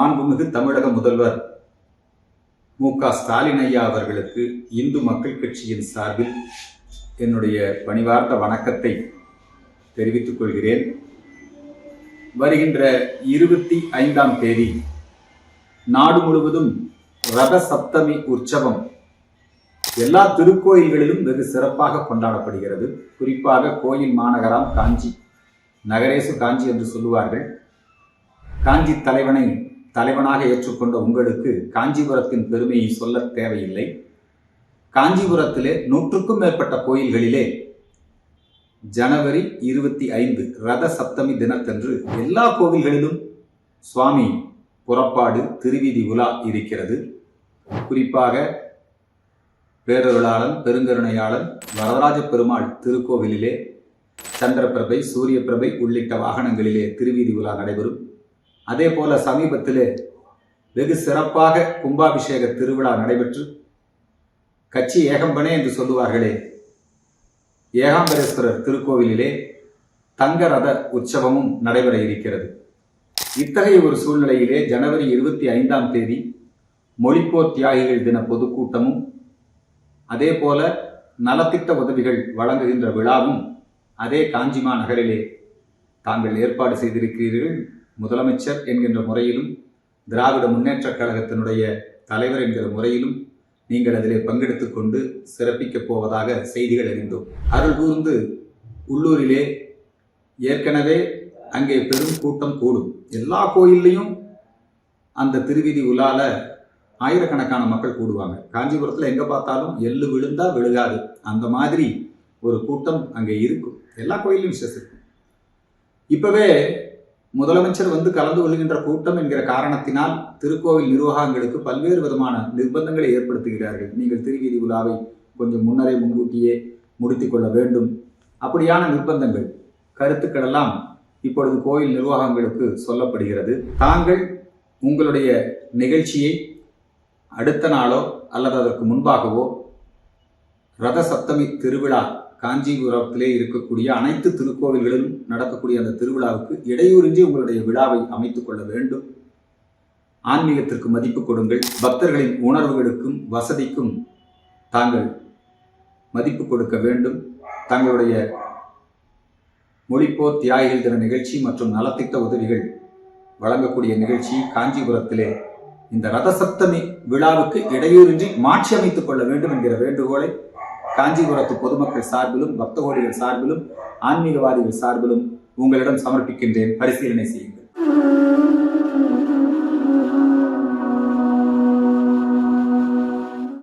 மாண்புமிகு தமிழக முதல்வர் மு க ஸ்டாலின் ஐயா அவர்களுக்கு இந்து மக்கள் கட்சியின் சார்பில் என்னுடைய பணிவார்ந்த வணக்கத்தை தெரிவித்துக் கொள்கிறேன். வருகின்ற இருபத்தி ஐந்தாம் தேதி நாடு முழுவதும் ரத சப்தமி உற்சவம் எல்லா திருக்கோயில்களிலும் வெகு சிறப்பாக கொண்டாடப்படுகிறது. குறிப்பாக கோயில் மாநகரம் காஞ்சி நகரேசு காஞ்சி என்று சொல்லுவார்கள். காஞ்சி தலைவனை தலைவனாக ஏற்றுக்கொண்ட உங்களுக்கு காஞ்சிபுரத்தின் பெருமையை சொல்ல தேவையில்லை. காஞ்சிபுரத்திலே நூற்றுக்கும் மேற்பட்ட கோயில்களிலே ஜனவரி இருபத்தி ஐந்து ரத சப்தமி தினத்தன்று எல்லா கோவில்களிலும் சுவாமி புறப்பாடு திருவீதி உலா இருக்கிறது. குறிப்பாக பேரருளாளன் பெருங்கருணையாளன் வரதராஜ பெருமாள் திருக்கோவிலிலே சந்திரபிரபை சூரியபிரபை உள்ளிட்ட வாகனங்களிலே திருவீதி உலா நடைபெறும். அதே போல சமீபத்திலே வெகு சிறப்பாக கும்பாபிஷேக திருவிழா நடைபெற்று கட்சி ஏகம்பனே என்று சொல்லுவார்களே ஏகாம்பரேஸ்வரர் திருக்கோவிலிலே தங்க ரத உற்சவமும் நடைபெற இருக்கிறது. இத்தகைய ஒரு சூழ்நிலையிலே ஜனவரி இருபத்தி ஐந்தாம் தேதி மொழிப்போர் தியாகிகள் தின பொதுக்கூட்டமும் அதே போல நலத்திட்ட உதவிகள் வழங்குகின்ற விழாவும் அதே காஞ்சிமா நகரிலே தாங்கள் ஏற்பாடு செய்திருக்கிறீர்கள். முதலமைச்சர் என்கின்ற முறையிலும் திராவிட முன்னேற்றக் கழகத்தினுடைய தலைவர் என்கிற முறையிலும் நீங்கள் அதிலே பங்கெடுத்துக் கொண்டு சிறப்பிக்கப் போவதாக செய்திகள் அறிந்தோம் அருள் கூர்ந்து உள்ளூரிலே ஏற்கனவே அங்கே பெரும் கூட்டம் கூடும். எல்லா கோயில்லையும் அந்த திருவிதி உலால ஆயிரக்கணக்கான மக்கள் கூடுவாங்க. காஞ்சிபுரத்தில் எங்கே பார்த்தாலும் எள்ளு விழுந்தா விழுகாது. அந்த மாதிரி ஒரு கூட்டம் அங்கே இருக்கும். எல்லா கோயிலையும் விசேஷம் இப்போவே முதலமைச்சர் வந்து கலந்து கொள்கின்ற கூட்டம் என்கிற காரணத்தினால் திருக்கோவில் நிர்வாகங்களுக்கு பல்வேறு விதமான நிர்பந்தங்களை ஏற்படுத்துகிறார்கள். நீங்கள் திருவீதி உலாவை கொஞ்சம் முன்னரே முன்கூட்டியே முடித்து கொள்ள வேண்டும். அப்படியான நிர்பந்தங்கள் கருத்துக்கள் எல்லாம் இப்பொழுது கோயில் நிர்வாகங்களுக்கு சொல்லப்படுகிறது. தாங்கள் உங்களுடைய நிகழ்ச்சியை அடுத்த நாளோ அல்லது அதற்கு முன்பாகவோ ரத சப்தமி திருவிழா காஞ்சிபுரத்திலே இருக்கக்கூடிய அனைத்து திருக்கோவில்களிலும் நடக்கக்கூடிய அந்த திருவிழாவுக்கு இடையூறின்றி உங்களுடைய விழாவை அமைத்துக் கொள்ள வேண்டும். ஆன்மீகத்திற்கு மதிப்பு கொடுங்கள். பக்தர்களின் உணர்வுகளுக்கும் வசதிக்கும் தாங்கள் மதிப்பு கொடுக்க வேண்டும். தங்களுடைய மொழிப்போர் தியாகிகள் தின நிகழ்ச்சி மற்றும் நலத்திட்ட உதவிகள் வழங்கக்கூடிய நிகழ்ச்சி காஞ்சிபுரத்திலே இந்த ரதசப்தமி விழாவுக்கு இடையூறின்றி மாற்றி அமைத்துக் கொள்ள வேண்டும் என்கிற வேண்டுகோளை காஞ்சிபுரத்து பொதுமக்கள் சார்பிலும் பக்தகோடிகள் சார்பிலும் ஆன்மீகவாதிகள் சார்பிலும் உங்களிடம் சமர்ப்பிக்கின்றேன். பரிசீலனை செய்யுங்கள்.